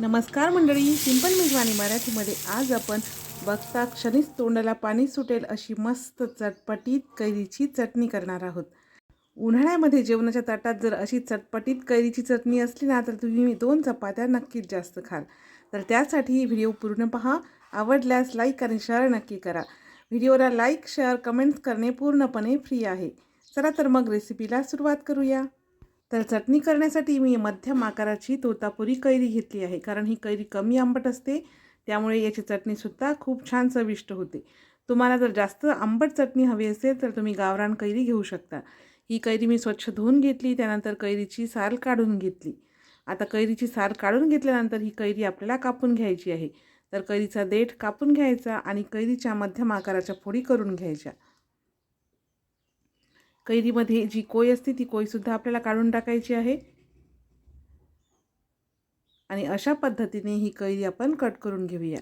नमस्कार मंडळी सिंपल मेजवानी मराठीमध्ये आज आपण बघता क्षणीच तोंडाला पाणी सुटेल अशी मस्त चटपटीत कैरीची चटणी करणार आहोत. उन्हाळ्यामध्ये जेवणाच्या ताटात जर अशी चटपटीत कैरीची चटणी असली ना तर तुम्ही दोन चपात्या नक्कीच जास्त खाल. तर त्यासाठी ही व्हिडिओ पूर्ण पहा. आवडल्यास लाईक आणि शेअर नक्की करा. व्हिडिओला लाईक शेअर कमेंट्स करणे पूर्णपणे फ्री आहे. चला तर मग रेसिपीला सुरुवात करूया. तर चटणी करण्यासाठी मी मध्यम आकाराची तोतापुरी कैरी घेतली आहे. कारण ही कैरी कमी आंबट असते त्यामुळे याची चटणीसुद्धा खूप छान चविष्ट होते. तुम्हाला जर जास्त आंबट चटणी हवी असेल तर तुम्ही गावरान कैरी घेऊ शकता. ही कैरी मी स्वच्छ धुवून घेतली त्यानंतर कैरीची साल काढून घेतली. आता कैरीची साल काढून घेतल्यानंतर ही कैरी आपल्याला कापून घ्यायची आहे. तर कैरीचा देठ कापून घ्यायचा आणि कैरीच्या मध्यम आकाराच्या फोडी करून घ्यायच्या. कैरीमध्ये जी कोय असते ती कोयसुद्धा आपल्याला काढून टाकायची आहे. आणि अशा पद्धतीने ही कैरी आपण कट करून घेऊया.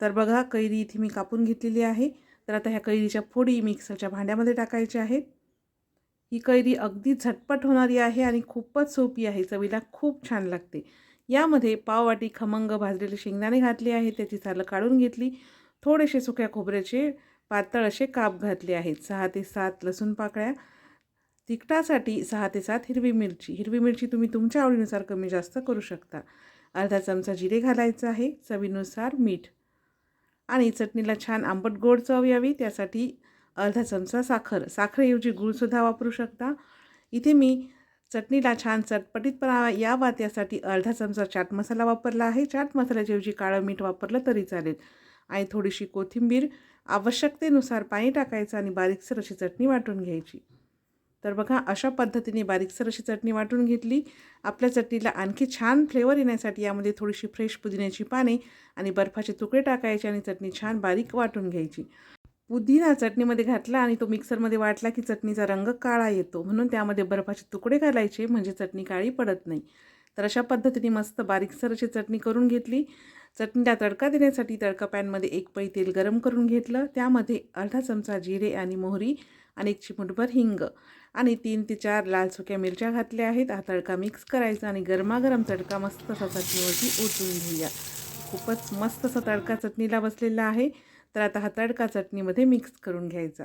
तर बघा कैरी इथे मी कापून घेतलेली आहे. तर आता ह्या कैरीच्या फोडी मिक्सरच्या भांड्यामध्ये टाकायच्या आहेत. ही कैरी अगदी झटपट होणारी आहे आणि खूपच सोपी आहे. चवीला खूप छान लागते. यामध्ये पाववाटी खमंग भाजलेले शेंगदाणे घातले आहे त्याची सालं काढून घेतली. थोडेसे सुक्या खोबऱ्याचे पातळ असे काप घातले आहेत. सहा ते सात लसूण पाकळ्या तिखटासाठी सहा ते सात हिरवी मिरची. हिरवी मिरची तुम्ही तुमच्या आवडीनुसार कमी जास्त करू शकता. अर्धा चमचा जिरे घालायचं आहे. चवीनुसार मीठ आणि चटणीला छान आंबट गोड चव यावी. त्यासाठी अर्धा चमचा साखर. साखरेऐवजी गूळसुद्धा वापरू शकता. इथे मी चटणीला छान चटपटीतपणा यावा. त्यासाठी अर्धा चमचा चाट मसाला वापरला आहे. चाट मसाल्याच्याऐवजी काळं मीठ वापरलं तरी चालेल. आणि थोडीशी कोथिंबीर आवश्यकतेनुसार पाणी टाकायचं आणि बारीकसर अशी चटणी वाटून घ्यायची. तर बघा अशा पद्धतीने बारीकसर अशी चटणी वाटून घेतली. आपल्या चटणीला आणखी छान फ्लेवर येण्यासाठी यामध्ये थोडीशी फ्रेश पुदिन्याची पाने आणि बर्फाचे तुकडे टाकायचे आणि चटणी छान बारीक वाटून घ्यायची. पुदिना चटणीमध्ये घातला आणि तो मिक्सरमध्ये वाटला की चटणीचा रंग काळा येतो. म्हणून त्यामध्ये बर्फाचे तुकडे घालायचे म्हणजे चटणी काळी पडत नाही. तर अशा पद्धतीने मस्त बारीकसर अशी चटणी करून घेतली. चटणीला तडका देण्यासाठी तडका पॅनमध्ये एक पळी तेल गरम करून घेतलं. त्यामध्ये अर्धा चमचा जिरे आणि मोहरी आणि एक चिमूटभर हिंग आणि तीन ते चार लाल सुक्या मिरच्या घातल्या आहेत. हा तडका मिक्स करायचा आणि गरमागरम तडका मस्त असा चटणीवरती ओतून घेऊया. खूपच मस्त असा तडका चटणीला बसलेला आहे. तर आता हा तडका चटणीमध्ये मिक्स करून घ्यायचा.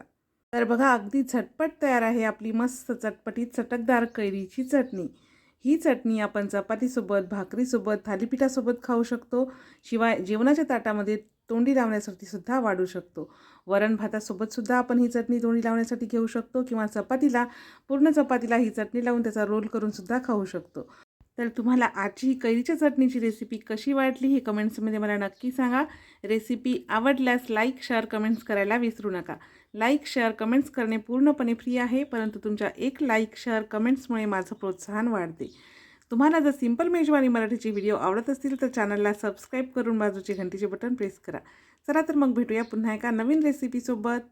तर बघा अगदी झटपट तयार आहे आपली मस्त चटपटीत चटकदार कैरीची चटणी. ही चटणी आपण चपातीसोबत भाकरीसोबत थालीपीठासोबत खाऊ शकतो. शिवाय जेवणाच्या ताटामध्ये तोंडी लावण्यासाठी सुद्धा वाढू शकतो. वरण भातासोबतसुद्धा आपण ही चटणी तोंडी लावण्यासाठी घेऊ शकतो किंवा चपातीला पूर्ण चपातीला ही चटणी लावून त्याचा रोल करूनसुद्धा खाऊ शकतो. तर तुम्हाला आजची ही कैरीच्या चटणीची रेसिपी कशी वाटली हे कमेंट्समध्ये मला नक्की सांगा. रेसिपी आवडल्यास लाईक शेअर कमेंट्स करायला विसरू नका. लाईक शेअर कमेंट्स करणे पूर्णपणे फ्री आहे परंतु तुमच्या एक लाईक शेअर कमेंट्समुळे माझं प्रोत्साहन वाढते. तुम्हाला जर सिंपल मेजवानी मराठीचे व्हिडिओ आवडत असतील तर चॅनलला सबस्क्राईब करून बाजूचे घंटीचे बटन प्रेस करा. चला तर मग भेटूया पुन्हा एका नवीन रेसिपीसोबत